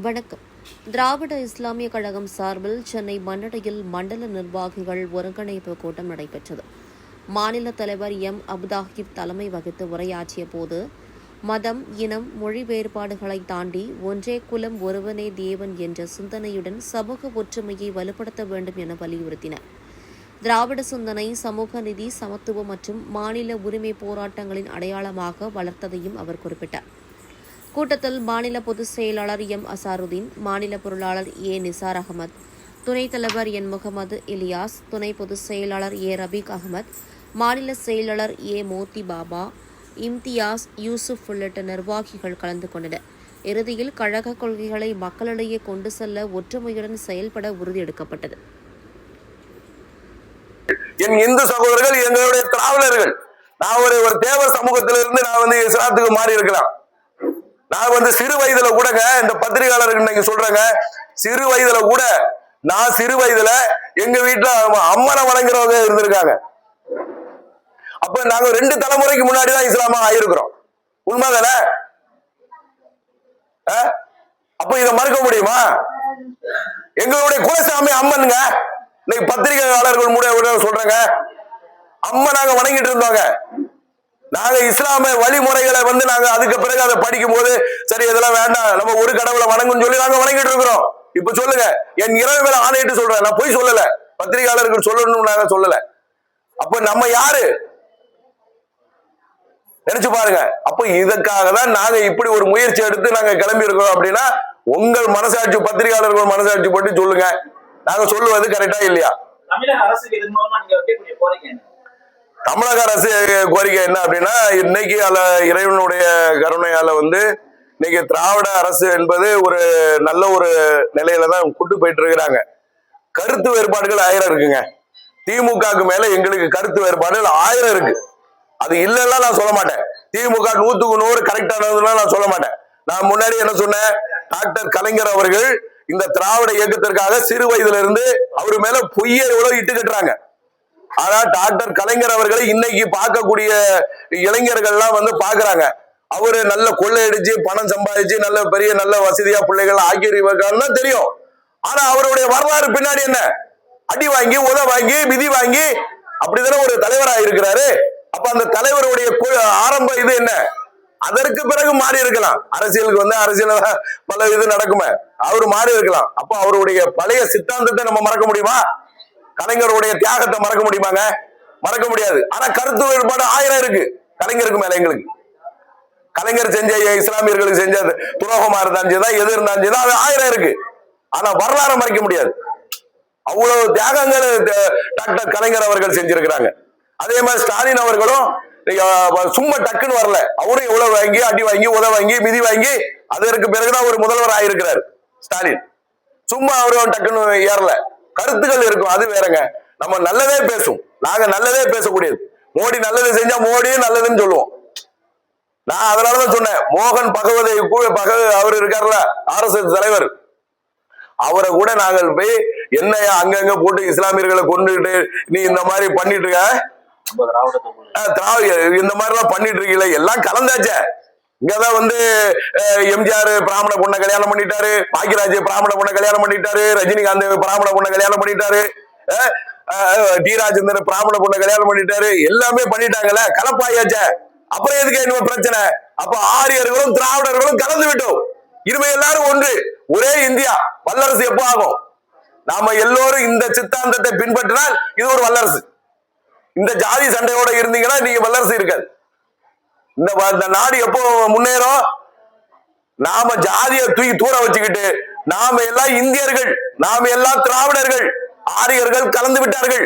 வணக்கம். திராவிட இஸ்லாமிய கழகம் சார்பில் சென்னை மன்னடையில் மண்டல நிர்வாகிகள் ஒருங்கிணைப்பு கூட்டம் நடைபெற்றது. மாநில தலைவர் எம். அபுதாஹிப் தலைமை வகித்து உரையாற்றிய போது மதம் இனம் மொழி வேறுபாடுகளை தாண்டி ஒன்றே குலம் ஒருவனே தேவன் என்ற சிந்தனையுடன் சமூக ஒற்றுமையை வலுப்படுத்த வேண்டும் என வலியுறுத்தினர் திராவிட சிந்தனை சமூக நிதி சமத்துவம் மற்றும் மாநில உரிமை போராட்டங்களின் அடையாளமாக வளர்த்ததையும் அவர் குறிப்பிட்டார். கூட்டத்தில் மாநில பொதுச் செயலாளர் எம். அசாருதீன் மாநில பொருளாளர் ஏ. நிசார் அகமது துணைத் தலைவர் என். முகமது இலியாஸ் துணை பொதுச் செயலாளர் ஏ. ரபீக் அகமது மாநில செயலாளர் ஏ. மோத்தி பாபா இம்தியாஸ் யூசுப் உள்ளிட்ட நிர்வாகிகள் கலந்து கொண்டனர். இறுதியில் கழக கொள்கைகளை மக்களிடையே கொண்டு செல்ல ஒற்றுமையுடன் செயல்பட உறுதியெடுக்கப்பட்டது என் இந்து சகோதரர்கள் எங்களுடைய திராவிடர்கள் நான் ஒரு ஒரு தேவர் சமூகத்திலிருந்து நான் வந்து இஸ்லாத்துக்கு மாறி இருக்கலாம் நான் வந்து சிறு வயதுல கூடங்க இந்த பத்திரிகையாளர்கள் இன்னைக்கு சொல்றேங்க சிறு வயதுல கூட நான் சிறு வயதுல எங்க வீட்டுல அம்மனை வணங்குறவங்க இருந்திருக்காங்க. அப்ப நாங்க ரெண்டு தலைமுறைக்கு முன்னாடி தான் இஸ்லாமா ஆயிருக்கிறோம். உண்மைதானே? ஆ? அப்ப இதை மறுக்க முடியுமா? எங்களுடைய குலசாமி அம்மனுங்க இன்னைக்கு பத்திரிகையாளர்கள் மூட சொல்றேங்க அம்மா நாங்க வணங்கிட்டு இருந்தோங்க. நாங்க இஸ்லாமிய வழிமுறைகளை வந்து நாங்க அதுக்கு பிறகு அதை படிக்கும் போது சரி இதெல்லாம் வேண்டாம் நம்ம ஒரு கடவுளை வணங்குன்னு சொல்லி நாங்க வணங்கிட்டு இருக்கிறோம். இப்ப சொல்லுங்க என் இரவு மேல ஆணையிட்டு சொல்றேன். நான் போய் சொல்லல. பத்திரிகையாளர்கள் சொல்லணும்னு நாங்க சொல்லல. அப்ப நம்ம யாரு? நினைச்சு பாருங்க. அப்ப இதற்காக தான் நாங்க இப்படி ஒரு முயற்சி எடுத்து நாங்க கிளம்பி இருக்கிறோம் அப்படின்னா உங்கள் மனசாட்சி பத்திரிகையாளர்கள் மனசாட்சி பட்டு சொல்லுங்க. நாங்க சொல்லுவது கரெக்டா இல்லையா? தமிழக அரசுக்கு இதன் மூலமா நீங்க வைக்கக்கூடிய தமிழக அரசு கோரிக்கை என்ன அப்படின்னா இன்னைக்கு அல்ல இறைவனுடைய கருணையால வந்து இன்னைக்கு திராவிட அரசு என்பது ஒரு நல்ல ஒரு நிலையில தான் கூட்டு போயிட்டு இருக்கிறாங்க. கருத்து வேறுபாடுகள் ஆயிரம் இருக்குங்க. திமுகவுக்கு மேல எங்களுக்கு கருத்து வேறுபாடுகள் ஆயிரம் இருக்கு. அது இல்லைன்னா நான் சொல்ல மாட்டேன். திமுக நூத்துக்கு நூறு கரெக்டானதுன்னா நான் சொல்ல மாட்டேன். நான் முன்னாடி என்ன சொன்னேன்? டாக்டர் கலைஞர் அவர்கள் இந்த திராவிட இயக்கத்திற்காக சிறு வயதுல இருந்து அவர் மேல பொய்யை எவ்வளவு இட்டு கட்டுறாங்க ஆனா டாக்டர் கலைஞர் அவர்களை இன்னைக்கு பார்க்கக்கூடிய இளைஞர்கள்லாம் வந்து பாக்குறாங்க அவரு நல்ல கொள்ளையடிச்சு பணம் சம்பாதிச்சு நல்ல பெரிய நல்ல வசதியா பிள்ளைகள் ஆக்கியிருக்காருன்னு தான் தெரியும். ஆனா அவருடைய வரலாறு பின்னாடி என்ன? அடி வாங்கி உத வாங்கி மிதி வாங்கி அப்படிதானே ஒரு தலைவரா இருக்கிறாரு. அப்ப அந்த தலைவருடைய கு- ஆரம்ப இது என்ன? அதற்கு பிறகு மாறி இருக்கலாம். அரசியலுக்கு வந்து அரசியல பல இது நடக்குமே. அவர் மாறி இருக்கலாம். அப்போ அவருடைய பழைய சித்தாந்தத்தை நம்ம மறக்க முடியுமா? கலைஞருடைய தியாகத்தை மறக்க முடியுமாங்க? மறக்க முடியாது. ஆனா கருத்து வேறுபாடு ஆயிரம் இருக்கு. கலைஞருக்கு மேல எங்களுக்கு. கலைஞர் செஞ்ச இஸ்லாமியர்களுக்கு செஞ்ச துரோகமா இருந்தாலும் சரிதான் எது இருந்தாலும் சரிதான் அது ஆயிரம் இருக்கு. ஆனா வரலாறு மறைக்க முடியாது. அவ்வளவு தியாகங்கள் டாக்டர் கலைஞர் அவர்கள் செஞ்சிருக்கிறாங்க. அதே மாதிரி ஸ்டாலின் அவர்களும் சும்மா டக்குன்னு வரல. அவரும் இவ்வளவு வாங்கி அடி வாங்கி உத வாங்கி மிதி வாங்கி அதற்கு பிறகுதான் ஒரு முதல்வர் ஆயிருக்கிறார் ஸ்டாலின். சும்மா அவரும் டக்குன்னு ஏறல. கருத்துக்கள் இருக்கும் அது வேறங்க. நம்ம நல்லதே பேசும் நாங்க நல்லதே பேசக்கூடியது. மோடி நல்லது செஞ்சா மோடியும் நல்லதுன்னு சொல்லுவோம். நான் அதனாலதான் சொன்னேன் மோகன் பகவதை கூட பக அவர் இருக்கார்ல ஆர்எஸ்எஸ் தலைவர். அவரை கூட நாங்கள் போய் என்னையா அங்கங்க போட்டு இஸ்லாமியர்களை கொண்டுகிட்டு நீ இந்த மாதிரி பண்ணிட்டு இருக்க? திராவிட இந்த மாதிரி எல்லாம் பண்ணிட்டு இருக்கீங்களே எல்லாம் கலந்தாச்சே. இங்கதான் வந்து எம்ஜிஆர் பிராமண பொண்ணை கல்யாணம் பண்ணிட்டாரு. பாக்கியராஜ் பிராமண பொண்ணை கல்யாணம் பண்ணிட்டாரு. ரஜினிகாந்த் பிராமண பொண்ணை கல்யாணம் பண்ணிட்டாரு. டி ராஜேந்தர் பிராமண பொண்ணை கல்யாணம் பண்ணிட்டாரு. எல்லாமே பண்ணிட்டாங்கல்ல. கலப்பாயாச்ச. அப்புறம் எதுக்கு என்ன பிரச்சனை? அப்ப ஆரியர்களும் திராவிடர்களும் கலந்து விட்டோம். இருமை எல்லாரும் ஒன்று. ஒரே இந்தியா. வல்லரசு எப்போ ஆகும்? நாம எல்லோரும் இந்த சித்தாந்தத்தை பின்பற்றினால் இது ஒரு வல்லரசு. இந்த ஜாதி சண்டையோட இருந்தீங்கன்னா நீங்க வல்லரசு இருக்காது. இந்த இந்த நாடு எப்போ முன்னேறும்? நாம ஜாதியை தூக்கி தூர வச்சுக்கிட்டு நாம எல்லாம் இந்தியர்கள் நாம எல்லாம் திராவிடர்கள் ஆரியர்கள் கலந்து விட்டார்கள்.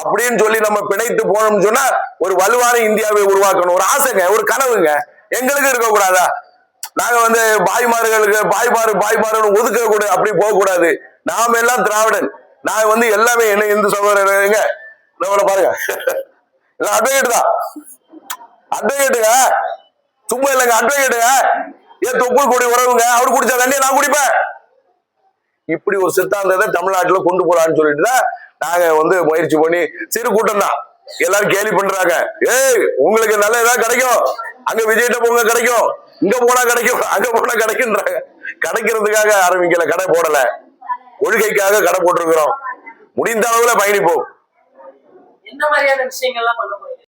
அப்படின்னு சொல்லி நம்ம பிணைத்து போனோம்னு சொன்னா ஒரு வலுவான இந்தியாவை உருவாக்கணும். ஒரு ஆசைங்க ஒரு கனவுங்க. எங்களுக்கு இருக்கக்கூடாதா? நாங்க வந்து பாய்மார்களுக்கு பாய்மாறு பாய்மாறு ஒதுக்க கூட அப்படி போக கூடாது. நாம எல்லாம் திராவிடன். நான் வந்து எல்லாமே என்ன இந்து சகோதரங்க நம்மளை பாருங்க. எல்லாம் அட்வொகேட் தான். அட்வொகேட்டுங்க சும்மா இல்லைங்க அட்வொகேட்டுங்க ஏன் தொப்புள் கொடி உறவுங்க? அவர் குடிச்சா தண்ணியை நான் குடிப்பேன். இப்படி ஒரு சித்தாந்தத்தை தமிழ்நாட்டில் கொண்டு போலான்னு சொல்லிட்டு தான் நாங்க வந்து முயற்சி பண்ணி சிறு கூட்டம் தான். எல்லாரும் கேலி பண்றாங்க. ஏய் உங்களுக்கு நல்ல ஏதாவது கிடைக்கும். அங்க விஜய்கிட்ட போங்க கிடைக்கும். இங்க போனா கிடைக்கும். அங்க போனா கிடைக்குன்றாங்க கிடைக்கிறதுக்காக ஆரம்பிக்கல கடை போடல. கொள்கைக்காக கடை போட்டிருக்கிறோம். முடிந்த அளவுல பயணிப்போம். என்ன மாதிரியான விஷயங்கள்லாம் பண்ண